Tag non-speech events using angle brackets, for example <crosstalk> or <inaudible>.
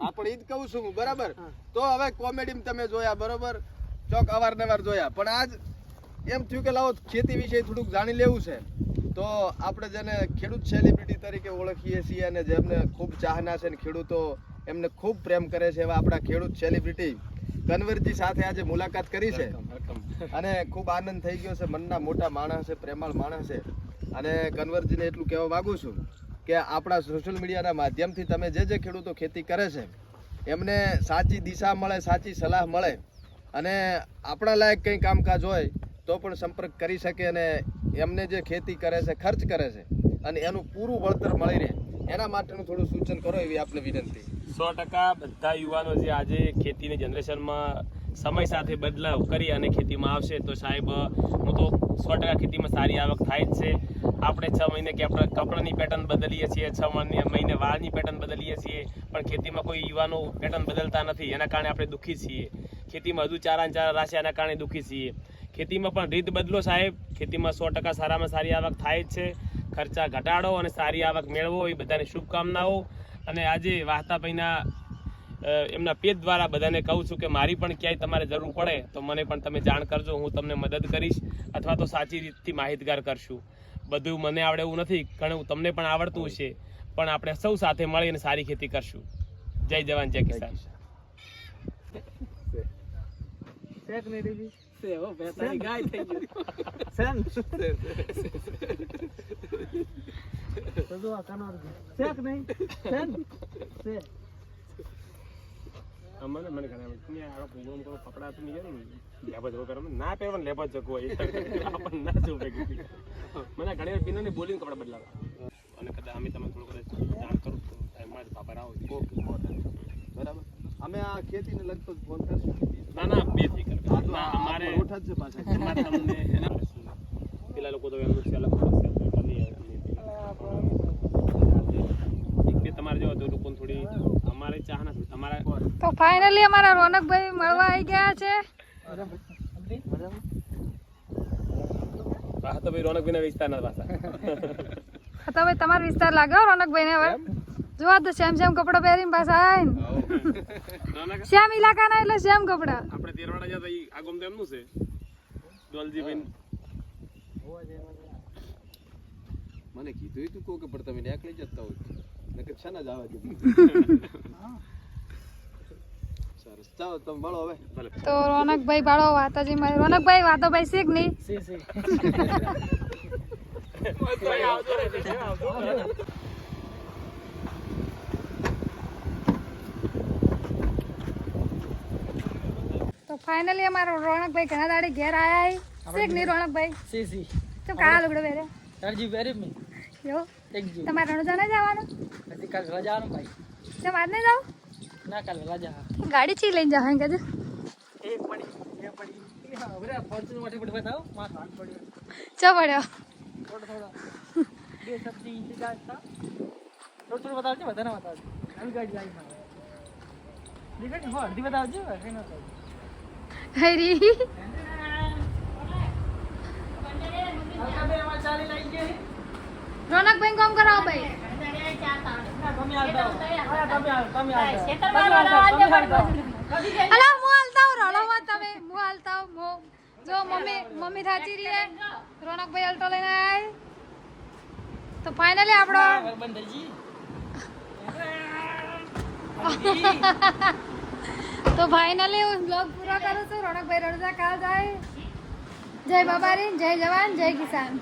આપણે ઈ જ કહું છું બરાબર? તો હવે કોમેડી તમે જોયા બરોબર? ચોક અવારનવાર જોયા. પણ આજ એમ થયું કે લાવો ખેતી વિશે થોડુંક જાણી લેવું છે. તો આપણે જેને ખેડૂત સેલિબ્રિટી તરીકે ઓળખીએ છીએ અને જેમને ખૂબ ચાહના છે ને ખેડૂતો એમને ખૂબ પ્રેમ કરે છે એવા આપણા ખેડૂત સેલિબ્રિટી કન્વરજી સાથે આજે મુલાકાત કરી છે. અને ખૂબ આનંદ થઈ ગયો છે. મનના મોટા માણસ છે પ્રેમાળ માણસ છે. અને કન્વરજીને એટલું કહેવા માગું છું કે આપણા સોશિયલ મીડિયાના માધ્યમથી તમે જે જે ખેડૂતો ખેતી કરે છે, એમને સાચી દિશા મળે, સાચી સલાહ મળે અને આપણા લાયક કંઈ કામકાજ હોય તો પણ સંપર્ક કરી શકે અને એમને જે ખેતી કરે છે, ખર્ચ કરે છે અને એનું પૂરું વળતર મળી રહે. એના માટેનું થોડું સૂચન કરો એવી આપણે વિનંતી. સો ટકા બધા યુવાનો જે આજે ખેતીની જનરેશનમાં સમય સાથે બદલાવ કરી અને ખેતીમાં આવશે તો સાહેબ હું તો સો ટકા ખેતીમાં સારી આવક થાય જ છે. આપણે છ મહિને કે આપણે કપડાની પેટર્ન બદલીએ છીએ, છ મહિને વાળની પેટર્ન બદલીએ છીએ, પણ ખેતીમાં કોઈ યુવાનો પેટર્ન બદલતા નથી. એના કારણે આપણે દુઃખી છીએ. ખેતીમાં હજુ ચારા ચારા રાશે એના કારણે દુઃખી છીએ. ખેતીમાં પણ રીત બદલો સાહેબ. ખેતીમાં સો ટકા સારામાં સારી આવક થાય જ છે. ખર્ચા ઘટાડો અને સારી આવક મેળવો. એ બધાની શુભકામનાઓ. અને આજે વાહતા ભાઈના એમના પેજ દ્વારા બધાને કહું છું કે મારી પણ ક્યાંય તમારે જરૂર પડે તો મને પણ તમે જાણ કરજો હું તમને મદદ કરીશ અથવા તો સાચી રીતથી માહિતગાર કરશું. બધું મને આવડે એવું નથી ઘણું તમને પણ આવડતું હશે પણ આપણે સૌ સાથે મળીને સારી ખેતી કરશું. જય જવાન જય કિસાન. શેક નહીં મને મને ઘણા તમે આ પ્રોગ્રામ કરો કપડા તો નહીં લેબા જવો કરો ના પહેરવાનું લેબા જગો હોય આપણને ના જવું ભેગું મને ઘણી વાર પીને બોલીને કપડા બદલાવા. અને કદાચ અમે તમે થોડું કદાચ જાણ કરું તો મારા બાપા આવો ઓકે બરાબર? અમે આ ખેતીને લગતો જ ફોન કરશું. ના ના બેથી ના અમારે ઓઠ જ છે પાછા તમને એના પેલા લોકો તો એમનું છે અલગ પડશે તો કરીએ એક બે તમારે જો તો લોકોને થોડી અમારે ચાહ નથી તમારા તો ફાઇનલી અમારા રોનકભાઈ મળવા આવી ગયા છે. હા તો ભાઈ રોનકભાઈને વેચતા ના પાછા. હા તો હવે તમારો વિસ્તાર લાગ્યો રોનકભાઈ ને હવે જોવા તો સેમ સેમ કપડા પહેરીને પાછા આવીને. રોનક શ્યામ ઇલાકાના એટલે સેમ કપડા. આપણે તેરવાડા જતા ઈ આ ગોમ છે. મને કીધું તું કહું કે પણ તમે નીકળી જતા હોય. નકર છે ને જ આવે <laughs> <laughs> છે સરસ ચાલો તમે મળો હવે ભલે તો રોનકભાઈ બાળો વાતાજી મારે રોનકભાઈ વાતો ભાઈ શીખ નહીં સે સે તો ફાઇનલી અમારો રોનકભાઈ ઘણા દાડે ઘેર આયા હે. શીખ નહીં રોનકભાઈ. સી સી તો કાળા લુગડો પહેરે અરજી વેરી મી યો એક જી તમારે રણુજા નહીં જવાનું કાલ રજા આનું ભાઈ. તો વાત નહીં જાવ ના કાલ રજા ગાડી ચી લઈને જાવ કહેજો એક પડી બે પડી. હા બરાબર ફોર્ચ્યુન માટે પડી બતાવો. માર હાથ પડ્યો. ચો પડ્યો? થોડો થોડો. બે સબ્જી ઇંતજાર હતા થોડું થોડું બતાવજો બધાને બતાવજો. આવી ગાડી જાય મારે. દીકરી હો અડધી બતાવજો કઈ ન બતાવજો. હરી. હલકા બે અમારે ચાલી લઈ ગઈ રોનકભાઈ કામ કરાવો ભાઈ. તમે આવતા તમે આવતા તમે આવતા અલા હું હાલતા રડો મત તમે. હું હાલતા મો જો, મમ્મી મમ્મી થાચી રહી રોનકભાઈ અલ્ટો લઈને આય તો ફાઇનલી આપણો તો ફાઇનલી હું બ્લોગ પૂરો કરું છું. રોનકભાઈ રડતા કાલ જાય. જય બાબારી, જય જવાન, જય કિસાન.